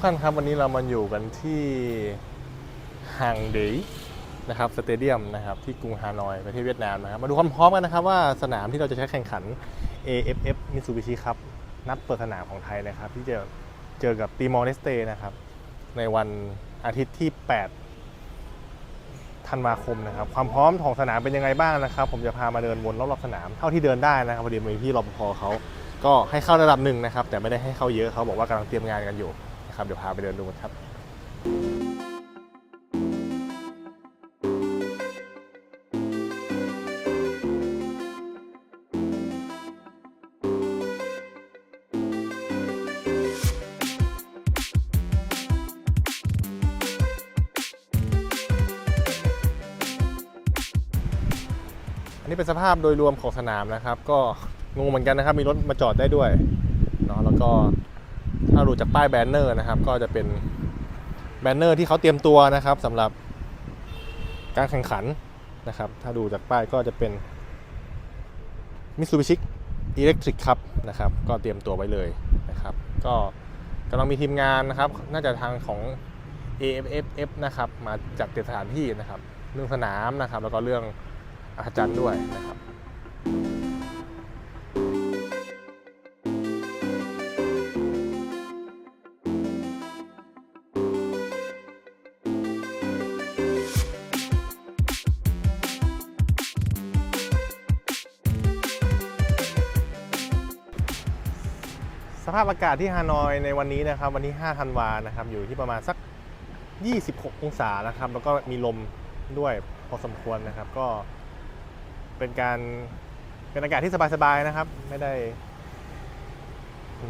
กท่านครับวันนี้เรามาอยู่กันที่ฮางเดยนะครับสเตเดียมนะครับที่กรุงฮานอยประเทศเวียดนามนะครับมาดูความพร้อมกันนะครับว่าสนามที่เราจะใช้แข่งขัน AFF Mitsubishi ครับนัดเปิดสนามของไทยนะครับ ที่จะเจอกับตีมอร์เลสเตนะครับ ในวันอาทิตย์ที่ 8 ธันวาคมนะครับ ความพร้อมของสนามเป็นยังไงบ้างนะครับ ผมจะพามาเดินวนรอบๆสนามเท่าที่เดินได้นะครับพอดีมีพี่รปภเขาก็ให้เข้าระดับหนึ่งนะครับ แต่ไม่ได้ให้เข้าเยอะเขาบอกว่ากำลังเตรียมงานกันอยู่ นะครับ เดี๋ยวพาไปเดินดูกันครับ อันนี้เป็นสภาพโดยรวมของสนามนะครับ ก็งงเหมือนกันนะครับ มีรถมาจอดได้ด้วยเนาะแล้วก็ ถ้าดูจากป้ายแบนเนอร์นะครับ ก็จะเป็นแบนเนอร์ที่เขาเตรียมตัวนะครับสำหรับการแข่งขันนะครับ ถ้าดูจากป้ายก็จะเป็น Mitsubishi Electric ครับนะครับ ก็เตรียมตัวไว้เลยนะครับ ก็กำลังมีทีมงานนะครับ น่าจะทางของ AFF นะครับ มาจัดเตรียมสถานที่นะครับ เรื่องสนามนะครับ แล้วก็เรื่องอาจารย์ด้วยนะครับ ภาพอากาศที่ฮานอยในวันนี้นะครับ วันที่5ธันวานะครับ อยู่ที่ประมาณสัก 26 องศานะครับ แล้วก็มีลมด้วยพอสมควรนะครับ ก็เป็นการเป็นอากาศที่สบายๆนะครับ ไม่ได้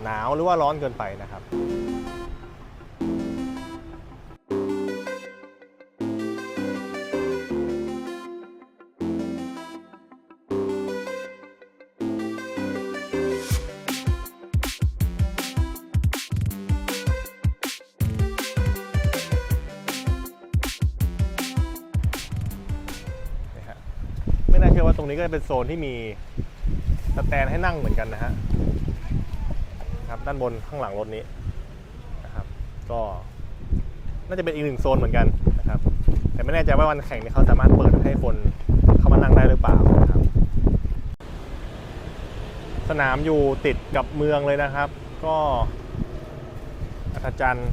หนาวหรือว่าร้อนเกินไปนะครับ ชื่อว่าตรงนี้ก็จะเป็นโซนที่มีสแตนให้นั่งเหมือนกันนะฮะครับด้านบนข้างหลังรถนี้นะครับ ก็น่าจะเป็นอีกหนึ่งโซนเหมือนกันนะครับ แต่ไม่แน่ใจว่าวันแข่งนี้เขาสามารถเปิดให้คนเข้ามานั่งได้หรือเปล่านะครับ สนามอยู่ติดกับเมืองเลยนะครับ ก็อัศจรรย์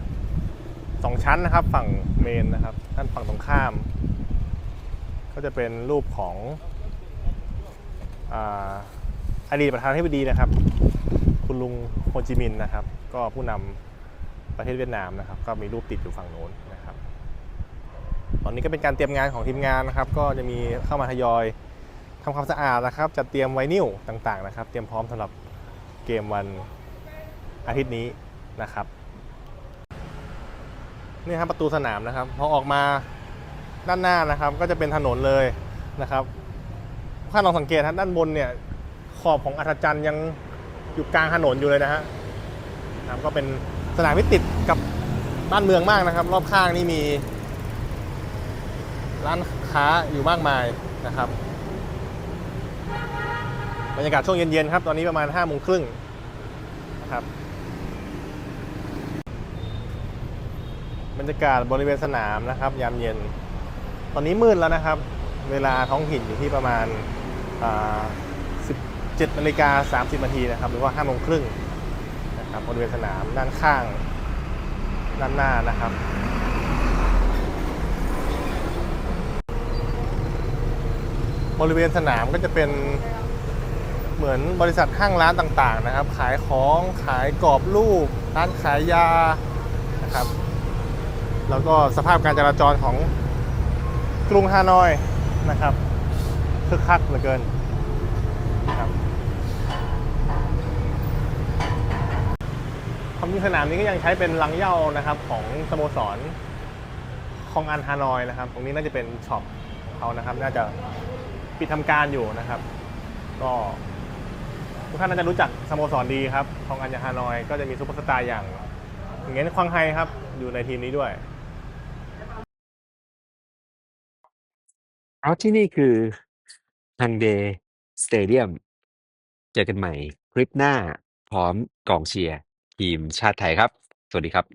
สองชั้นนะครับ ฝั่งเมนนะครับด้านฝั่งตรงข้าม ก็จะเป็นรูปของ อดีตประธานาธิบดีนะครับ คุณลุงโฮจิมินห์นะครับ ก็ผู้นำประเทศเวียดนามนะครับ ก็มีรูปติดอยู่ฝั่งโน้นนะครับ ตอนนี้ก็เป็นการเตรียมงานของทีมงานนะครับ ก็จะมีเข้ามาทยอยทำความสะอาดนะครับ จัดเตรียมไวนิลต่างๆนะครับ เตรียมพร้อมสำหรับเกมวันอาทิตย์นี้นะครับนี่ครับประตูสนามนะครับพอออกมาด้านหน้านะครับ ก็จะเป็นถนนเลยนะครับ ถ้าลองสังเกตฮะด้านบนเนี่ยขอบของอัศจรรย์ยังอยู่กลางถนนอยู่เลยนะฮะนะครับก็เป็นสนามที่ติดกับบ้านเมืองมากนะครับ รอบข้างนี่มี ร้านค้าอยู่มากมายนะครับบรรยากาศช่วงเย็นๆครับ ตอนนี้ประมาณ5้าโมงครึ่งนะครับบรรยากาศบริเวณสนามนะครับ ยามเย็น ตอนนี้มืดแล้วนะครับ เวลาท้องถิ่นอยู่ที่ประมาณ 17นาฬิกา30นาทีนะครับ หรือว่า5โมงครึ่งนะครับบริเวณสนามด้านข้าง ด้านหน้านะครับบริเวณสนามก็จะเป็นเหมือนบริษัทห้างร้านต่างๆนะครับ ขายของขายกรอบรูปร้านขายยานะครับ แล้วก็สภาพการจราจรของกรุงฮานอย นะครับคึกคักเหลือเกินนะครับความจริงสนามนี้ก็ยังใช้เป็นลังเย้านะครับของสโมสรคองอันฮานอยนะครับ ตรงนี้น่าจะเป็นช็อปของเขานะครับ น่าจะปิดทำการอยู่นะครับ ก็ทุกท่านน่าจะรู้จักสโมสรดีครับคองอันยาฮานอย ก็จะมีซุปเปอร์สตาร์อย่างอย่างเงี้ยควังไฮครับอยู่ในทีมนี้ด้วย เพราะที่นี่คือ Hyundai Stadium เจอกันใหม่คลิปหน้าพร้อมกองเชียร์ทีมชาติไทยครับ สวัสดีครับ